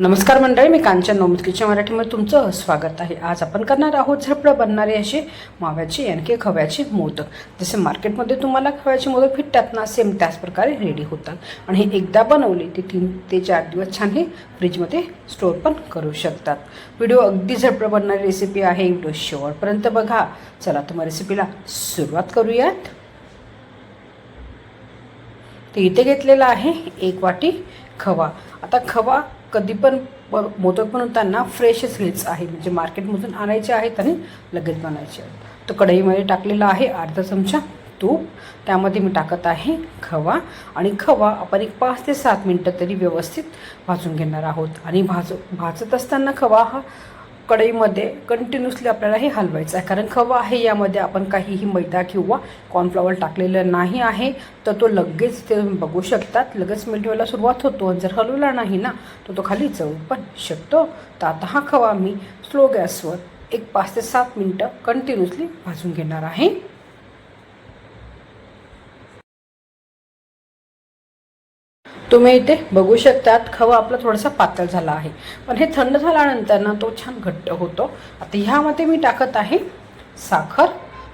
नमस्कार मंडळी मी कांचन नोमत किचन मराठीमध्ये तुमचं स्वागत आहे. आज आपण करणार आहोत झडपड बनणारे असे माव्याचे आणखी खव्याचे मोदक. जसे मार्केटमध्ये तुम्हाला खव्याचे मोदक फिटतात ना सेम त्याच प्रकारे रेडी होतात. आणि हे एकदा बनवले ते तीन ते चार दिवस छान हे फ्रीजमध्ये स्टोअर पण करू शकतात. व्हिडिओ अगदी झडपड बनणारी रेसिपी आहे व्हिडिओ शेवटपर्यंत बघा. चला तुम्हा रेसिपीला सुरुवात करूयात. तर इथे घेतलेला आहे एक वाटी खवा. आता खवा कधी पण मोदक मोदक बनवताना फ्रेशच घ्यायचं आहे. म्हणजे मार्केटमधून आणायचे आहेत आणि लगेच बनायचे आहेत. तो कढईमध्ये टाकलेला आहे अर्धा चमचा तूप. त्यामध्ये मी टाकत आहे खवा. आणि खवा आपण एक पाच ते सात मिनटं तरी व्यवस्थित भाजून घेणार आहोत. आणि भाज भाजत असताना खवा हा कढईमध्ये कंटिन्युअसली आपल्याला हे हलवायचं आहे. कारण खवा आहे यामध्ये आपण काहीही मैदा किंवा कॉर्नफ्लॉवर टाकलेलं नाही आहे तर तो लगेच ते बघू शकतात. लगेच मेल्ट सुरुवात होतो आणि जर हलवला नाही ना तर तो खाली जाऊ पण शकतो. तर आता हा खवा मी स्लो गॅसवर एक पाच ते सात मिनटं कंटिन्युअसली भाजून घेणार आहे. तुम्ही इथे बघू शकतात खवा आपला थोडासा पातळ झाला आहे. पण हे थंड झाल्यानंतर ना तो छान घट्ट होतो. आता ह्यामध्ये मी टाकत आहे साखर.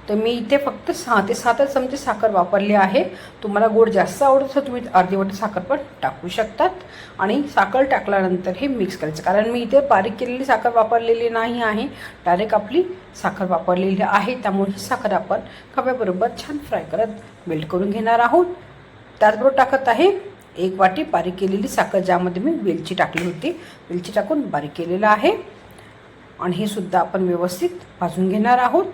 तर मी इथे फक्त सहा ते सातच चमचे साखर वापरली आहे. तुम्हाला गोड जास्त आवडत असं तुम्ही अर्धी वाटी साखर पण टाकू शकतात. आणि साखर टाकल्यानंतर हे मिक्स करायचं. कारण मी इथे बारीक केलेली साखर वापरलेली नाही आहे. डायरेक्ट आपली साखर वापरलेली आहे. त्यामुळे ही साखर आपण खव्याबरोबर छान फ्राय करत मेल्ट करून घेणार आहोत. त्याचबरोबर टाकत आहे एक वाटी बारीक केलेली साखर ज्यामध्ये मी वेलची टाकली होती. वेलची टाकून बारीक केलेलं आहे. आणि हे सुद्धा आपण व्यवस्थित भाजून घेणार आहोत.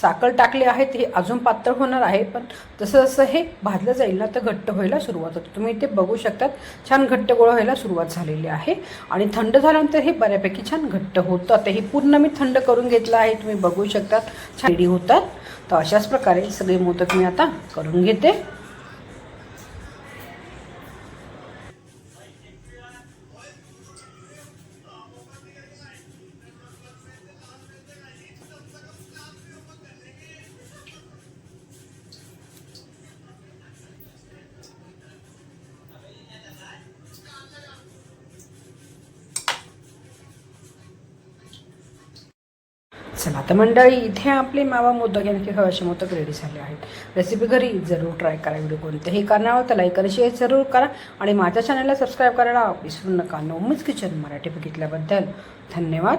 साखर टाकली आहे ते अजून पातळ होणार आहे पण जसं जसं हे भाजलं जाईल ना तर घट्ट व्हायला सुरुवात होते. तुम्ही इथे बघू शकतात छान घट्ट गोळा व्हायला सुरुवात झालेली आहे. आणि थंड झाल्यानंतर हे बऱ्यापैकी छान घट्ट होतं. आता हे पूर्ण मी थंड करून घेतलं आहे. तुम्ही बघू शकतात छान रेडी होतात. तर अशाच प्रकारे सगळे मोदक मी आता करून घेते. चला तर मंडळी इथे आपले मावा मोदक आणखी खवाचे मोदक रेडी झाले आहेत. रेसिपी घरी जरूर ट्राय करा व्हिडिओ कोणत्याही कारणावर. तर लाईक आणि शेअर जरूर करा आणि माझ्या चॅनलला सबस्क्राईब करायला विसरू नका. नोमच किचन मराठी बघितल्याबद्दल धन्यवाद.